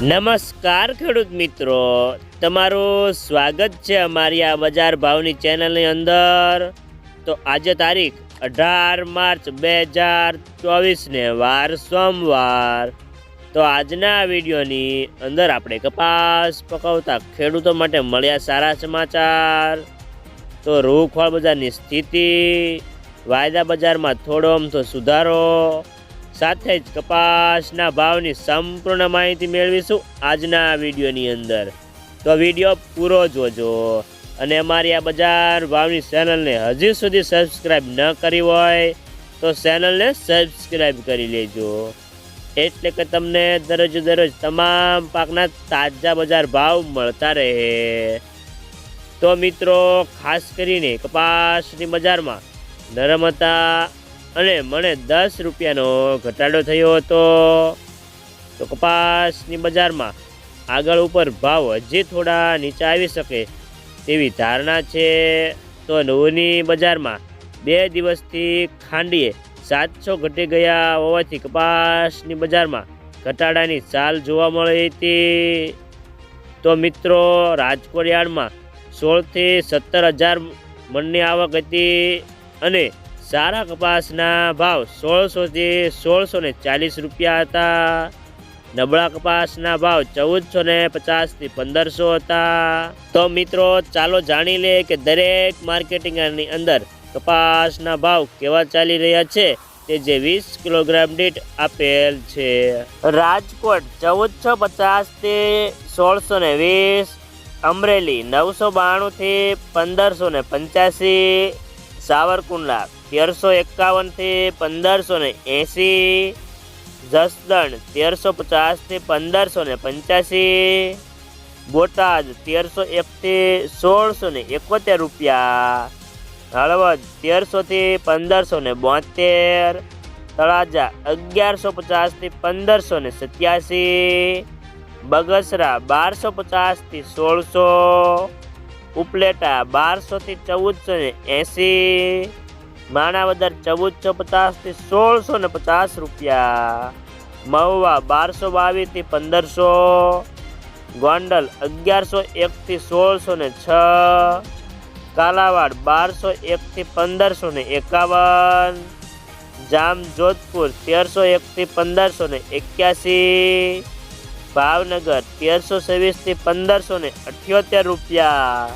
નમસ્કાર, ખેડૂત મિત્રો. તમારું સ્વાગત છે અમારી આ બજાર ભાવની ચેનલની અંદર. તો આજે તારીખ અઢાર માર્ચ બે હજાર ચોવીસને વાર સોમવાર. તો આજના વિડીયોની અંદર આપણે કપાસ પકવતા ખેડૂતો માટે મળ્યા સારા સમાચાર. તો રૂખવાળ બજારની સ્થિતિ, વાયદા બજારમાં થોડો અમથો સુધારો સાથે જ કપાસના ભાવની સંપૂર્ણ માહિતી મેળવીશું આજના વિડીયોની અંદર. તો વીડિયો પૂરો જોજો અને અમારી આ બજાર ભાવની ચેનલને હજી સુધી સબસ્ક્રાઈબ ન કરી હોય તો ચેનલને સબસ્ક્રાઈબ કરી લેજો. એટલે કે તમને દરરોજ દરરોજ તમામ પાકના તાજા બજાર ભાવ મળતા રહે. તો મિત્રો, ખાસ કરીને કપાસની બજારમાં નરમ હતા અને મને દસ રૂપિયાનો ઘટાડો થયો હતો. તો કપાસની બજારમાં આગળ ઉપર ભાવ હજી થોડા નીચે આવી શકે તેવી ધારણા છે. તો નવની બજારમાં બે દિવસથી ખાંડીએ સાતસો ઘટી ગયા હોવાથી કપાસની બજારમાં ઘટાડાની ચાલ જોવા મળી હતી. તો મિત્રો, રાજકોટ યાર્ડમાં સોળથી સત્તર હજાર મણની આવક હતી અને સારા કપાસના ભાવ સોળસોથી સોળસો ને ચાલીસ રૂપિયા હતા. નબળા કપાસના ભાવ ચૌદસો ને પચાસથી પંદરસો હતા. તો મિત્રો, ચાલો જાણી લે કે દરેક માર્કેટિંગની અંદર કપાસના ભાવ કેવા ચાલી રહ્યા છે તે જે વીસ કિલોગ્રામ દીઠ આપેલ છે. રાજકોટ ચૌદસો પચાસથી સોળસો ને વીસ, અમરેલી નવસો બાણુંથી પંદરસો ને પંચ્યાસી, સાવરકુંડલા તેરસો એકાવનથી પંદરસો ને એંસી જસદણ તેરસો પચાસથી પંદરસો ને પંચ્યાસી, બોટાદ તેરસો એકથી સોળસો ને એકોતેર રૂપિયા, હળવદ તેરસોથી પંદરસો ને બોતેર, તળાજા અગિયારસો પચાસથી પંદરસો ને સત્યાસી, બગસરા બારસો પચાસથી સોળસો, ઉપલેટા બારસોથી ચૌદસો ને એંસી માણાવદર ચૌદસો પચાસથી સોળસો ને પચાસ રૂપિયા. મહુવા બારસો બાવીસથી પંદરસો. ગોંડલ અગિયારસો એકથી સોળસો ને છ. કાલાવાડ બારસો એકથી પંદરસો ને એકાવન. જામ જોધપુર તેરસો એકથી પંદરસો ને એક્યાસી. ભાવનગર તેરસો છવ્વીસથી પંદરસો ને અઠ્યોતેર રૂપિયા.